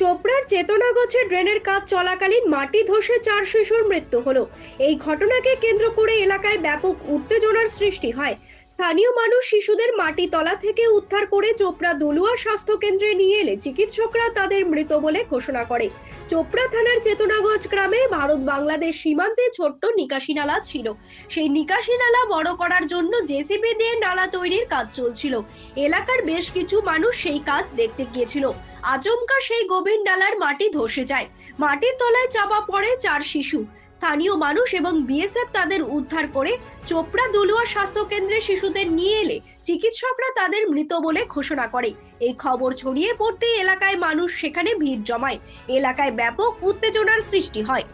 চোপড়ার চেতনাগছে ড্রেনের কাজ চলাকালীন মাটি ধসে চার শিশুর মৃত্যু হলো। এই ঘটনাকে কেন্দ্র করে এলাকায় ব্যাপক উত্তেজনার সৃষ্টি হয়। স্থানীয় মানুষ শিশুদের মাটি তলা থেকে উদ্ধার করে চোপড়া দলুয়া স্বাস্থ্য কেন্দ্রে নিয়ে এলে চিকিৎসকরা তাদের মৃত বলে ঘোষণা করে। চোপড়া থানার চেতনাগজ গ্রামে ভারত বাংলাদেশ সীমান্তে ছোট্ট নিকাশি নালা ছিল। সেই নিকাশি নালা বড় করার জন্য জেসিবি দিয়ে নালা তৈরির কাজ চলছিল। এলাকার বেশ কিছু মানুষ সেই কাজ দেখতে গিয়েছিল। আচমকা সেই গভীর নালার মাটি ধসে যায়। মাটির তলায় চাপা পড়ে চার শিশু। স্থানীয় মানুষ এবং বিএসএফ তাদের উদ্ধার করে চোপড়া দুলুয়া স্বাস্থ্য কেন্দ্রে শিশুদের নিয়ে এলে চিকিৎসকরা তাদের মৃত বলে ঘোষণা করে। এই খবর ছড়িয়ে পড়তেই এলাকায় মানুষ সেখানে ভিড় জমায়। এলাকায় ব্যাপক উত্তেজনার সৃষ্টি হয়।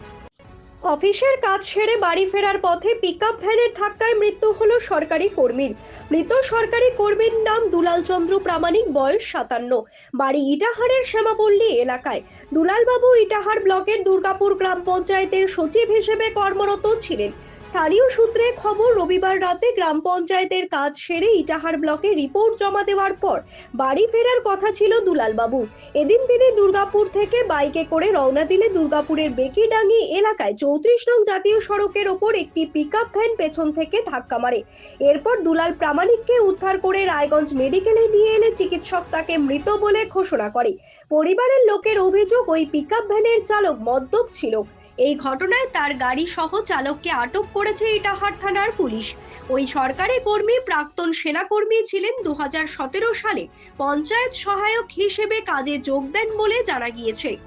অফিসের কাজ সেরে বাড়ি ফেরার পথে পিকআপ ভ্যানের ধাক্কায় মৃত্যু হলো সরকারি কর্মীর। মৃত সরকারি কর্মীর নাম দুলাল চন্দ্র প্রামাণিক, বয়স সাতান্ন। বাড়ি ইটাহারের শ্যামাপল্লী এলাকায়। দুলালবাবু ইটাহার ব্লকের দুর্গাপুর গ্রাম পঞ্চায়েতের সচিব হিসেবে কর্মরত ছিলেন। স্থানীয় সূত্রে খবর, রবিবার রাতে গ্রাম পঞ্চায়েতের কাজ সেরে ইটাহার ব্লকে রিপোর্ট জমা দেওয়ার পর বাড়ি ফেরার কথা ছিল দুলালবাবু। এদিন তিনি দুর্গাপুর থেকে বাইকে করে রওনা দিলে দুর্গাপুরের বেকিডাঙ্গি এলাকায় চৌত্রিশ নং জাতীয় সড়কের ওপর একটি পিকআপ ভ্যান পেছন থেকে ধাক্কা মারে। এরপর দুলাল প্রামাণিককে উদ্ধার করে রায়গঞ্জ মেডিকেলে নিয়ে এলে চিকিৎসক তাকে মৃত বলে ঘোষণা করে। পরিবারের লোকের অভিযোগ, ওই পিকআপ ভ্যানের চালক মদ্যপ ছিল। এই ঘটনায় তার গাড়ি সহ চালককে আটক করেছে ইটাহার থানার পুলিশ। ওই সরকারি কর্মী প্রাক্তন সেনাকর্মী ছিলেন দু হাজার সতেরো সালে। পঞ্চায়েত সহায়ক হিসেবে কাজে যোগ দেন বলে জানা গিয়েছে।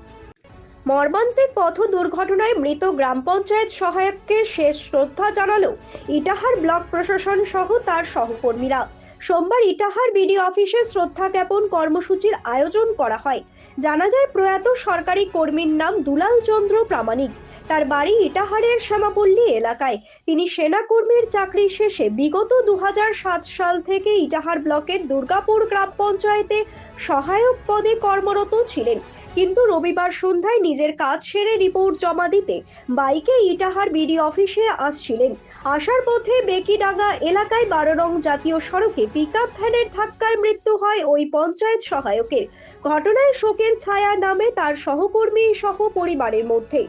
মর্মান্তিক পথ দুর্ঘটনায় মৃত গ্রাম পঞ্চায়েত সহায়ককে শেষ শ্রদ্ধা জানালো ইটাহার ব্লক প্রশাসন সহ তার সহকর্মীরা। সোমবার ইটাহার বিডি অফিসে শ্রদ্ধা জ্ঞাপন কর্মসূচির আয়োজন করা হয়। জানা যায় প্রয়াত সরকারি কর্মীর নাম দুলাল চন্দ্র প্রামাণিক। তার বাড়ি ইটাহারের শ্যামাপল্লী এলাকায়। তিনি সেনাকর্মীর চাকরি শেষে বিগত দু হাজার সাত সাল থেকে ইটাহার ব্লকের দুর্গাপুর গ্রাম পঞ্চায়েতে সহায়ক পদে কর্মরত ছিলেন। কিন্তু রবিবার সন্ধ্যায় নিজের কাজ সেরে রিপোর্ট জমা দিতে বাইকে ইটাহার বিডি অফিসে আসছিলেন। আসার পথে বেকিডাঙ্গা এলাকায় বারো রং জাতীয় সড়কে পিকআপ ভ্যানের ধাক্কায় মৃত্যু হয় ওই পঞ্চায়েত সহায়কের। ঘটনায় শোকের ছায়া নামে তার সহকর্মী সহ পরিবারের মধ্যে।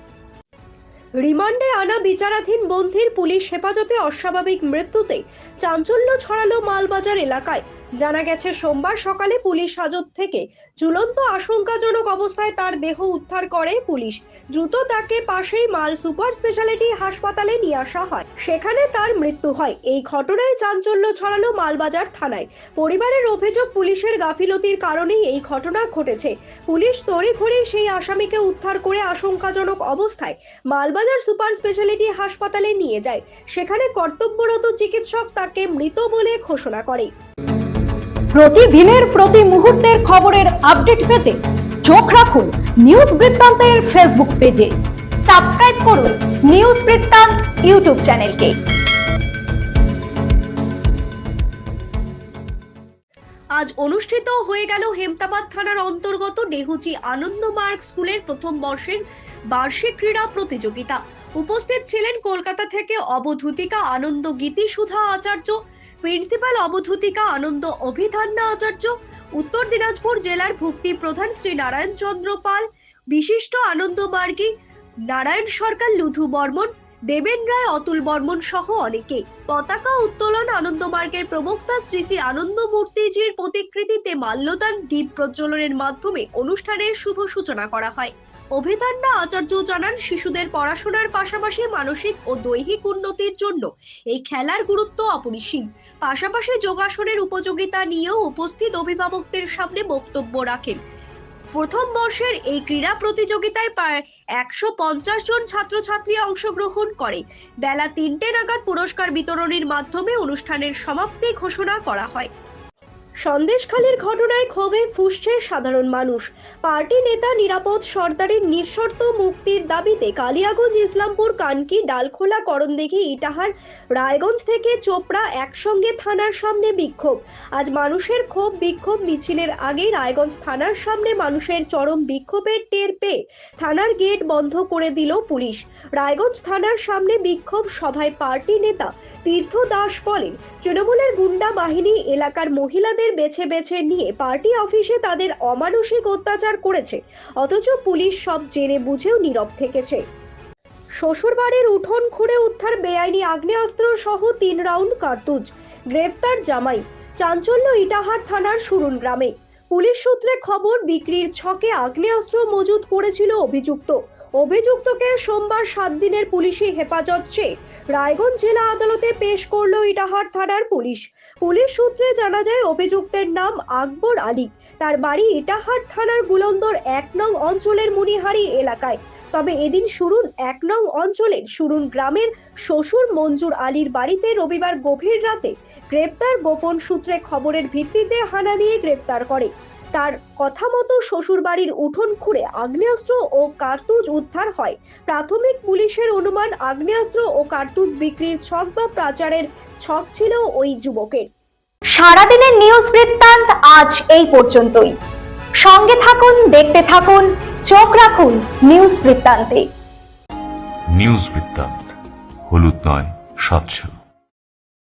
রিমান্ডে আনা বিচারাধীন বন্ধির পুলিশ হেফাজতে অস্বাভাবিক মৃত্যুতে চাঞ্চল্য ছড়ালো মালবাজার এলাকায়। জানা গেছে, সোমবার সকালে পুলিশ হাজত থেকে ঝুলন্ত আশঙ্কাজনক অবস্থায় তার দেহ উদ্ধার করে পুলিশ। দ্রুত তাকে পাশেই মাল সুপার স্পেশালিটি হাসপাতালে নিয়ে আসা হয়। সেখানে তার মৃত্যু হয়। এই ঘটনায় চাঞ্চল্য ছড়ালো মালবাজার থানায়। পরিবারের অভিযোগ, পুলিশের গাফিলতির কারণেই এই ঘটনা ঘটেছে। পুলিশ তড়িঘড়ি সেই আসামিকে উদ্ধার করে আশঙ্কাজনক অবস্থায় মালবাজার সুপার স্পেশালিটি হাসপাতালে নিয়ে যায়। সেখানে কর্তব্যরত চিকিৎসক তাকে মৃত বলে ঘোষণা করে। প্রতিদিনের প্রতি মুহূর্তের খবরের আপডেট পেতে চোখ রাখুন নিউজ বৃত্তান্তের ফেসবুক পেজে সাবস্ক্রাইব করুন নিউজ বৃত্তান্ত ইউটিউব চ্যানেলকে আজ অনুষ্ঠিত হয়ে গেল হেমতাবাদ থানার অন্তর্গত ডেহুচি আনন্দ মার্গ স্কুলের প্রথম বর্ষের বার্ষিক ক্রীড়া প্রতিযোগিতা। উপস্থিত ছিলেন কলকাতা থেকে অবধূতিকা আনন্দ গীতি সুধা আচার্য প্রিন্সিপাল অবধূতিকা আনন্দ অভিধান্না আচার্য, উত্তর দিনাজপুর জেলার ভক্তি প্রধান শ্রী নারায়ণ চন্দ্র পাল, বিশিষ্ট আনন্দ মার্গী নারায়ণ সরকার, লুধু বর্মন, দেবেন রায়, অতুল বর্মন সহ অনেকে পতাকা উত্তোলন আনন্দ মার্গের প্রবক্তা শ্রী শ্রী আনন্দ মূর্তিজির প্রতিকৃতিতে মাল্যদান, দ্বীপ প্রজ্বলনের মাধ্যমে অনুষ্ঠানের শুভ সূচনা করা হয়। অভিধান্না আচার্য জানান, শিশুদের পড়াশোনার পাশাপাশি মানসিক ও দৈহিক উন্নতির জন্য এই খেলার গুরুত্ব অপরিসীম। পাশাপাশি যোগাসনের উপযোগিতা নিয়েও উপস্থিত অভিভাবকদের সামনে বক্তব্য রাখেন। প্রথম বর্ষের এই ক্রীড়া প্রতিযোগিতায় প্রায় একশো পঞ্চাশ জন ছাত্রছাত্রী অংশগ্রহণ করে। বেলা তিনটে নাগাদ পুরস্কার বিতরণের মাধ্যমে অনুষ্ঠানের সমাপ্তি ঘোষণা করা হয়। সন্দেশখালীর ঘটনায় ক্ষোভে ফুসছে সাধারণ মানুষ। পার্টি নেতা নিরাপদ সর্দারের নিঃশর্ত মুক্তির দাবিতে কালিয়াগঞ্জ, ইসলামপুর, কানকি, ডালখোলা, করণদিঘি, ইটাহার, রায়গঞ্জ থেকে চোপড়া একসঙ্গে থানার সামনে বিক্ষোভ। আজ মানুষের ক্ষোভ, বিক্ষোভ মিছিলের আগে রায়গঞ্জ থানার সামনে মানুষের চরম বিক্ষোভের টের পেয়ে থানার গেট বন্ধ করে দিল পুলিশ। রায়গঞ্জ থানার সামনে বিক্ষোভ সভায় পার্টি নেতা তীর্থ দাস বলেন, তৃণমূলের গুন্ডা বাহিনী এলাকার মহিলাদের বেছে বেছে নিয়ে পার্টি অফিসে তাদের অমানসিক অত্যাচার করেছে। অথচ পুলিশ সব জেনে বুঝেও নীরব থেকেছে। শ্বশুরবাড়ির উঠোন খুঁড়ে উদ্ধার বেআইনি আগ্নেয়াস্ত্র সহ তিন রাউন্ড কার্তুজ। গ্রেপ্তার জামাই। চাঞ্চল্য ইটাহার থানার সুরুন গ্রামে। পুলিশ সূত্রে খবর, বিক্রির ছকে আগ্নেয়াস্ত্র মজুত করেছিল অভিযুক্ত। অভিযুক্তকে সোমবার সাত দিনের পুলিশি হেফাজত চেয়ে রায়গঞ্জ জেলা আদালতে পেশ করল ইটাহার থানার পুলিশ। পুলিশ সূত্রে জানা যায়, অভিযুক্তের নাম আকবর আলী। তার বাড়ি ইটাহার থানার গুলন্দর এক নং অঞ্চলের মুনিহারি এলাকায়। তবে এদিন সুরুন এক নং অঞ্চলের সুরুন গ্রামের শ্বশুর মঞ্জুর আলীর বাড়িতে রবিবার গভীর রাতে গ্রেপ্তার গোপন সূত্রে খবরের ভিত্তিতে হানা দিয়ে গ্রেফতার করে। তার কথা মতো শ্বশুর বাড়ির উঠোন খুঁড়ে আগ্নেয়াস্ত্র ও কার্তুজ উদ্ধার হয়। প্রাথমিক পুলিশের অনুমান আগ্নেয়াস্ত্র ও কার্তুজ বিক্রির ছক বা পাচারের ছক ছিল ওই যুবকের। সারাদিনের নিউজ বৃত্তান্ত আজ এই পর্যন্তই। সঙ্গে থাকুন দেখতে থাকুন চোখ রাখুন নিউজ বৃত্তান্তে। নিউজ বৃত্তান্ত হলুদ নয় স্বচ্ছ।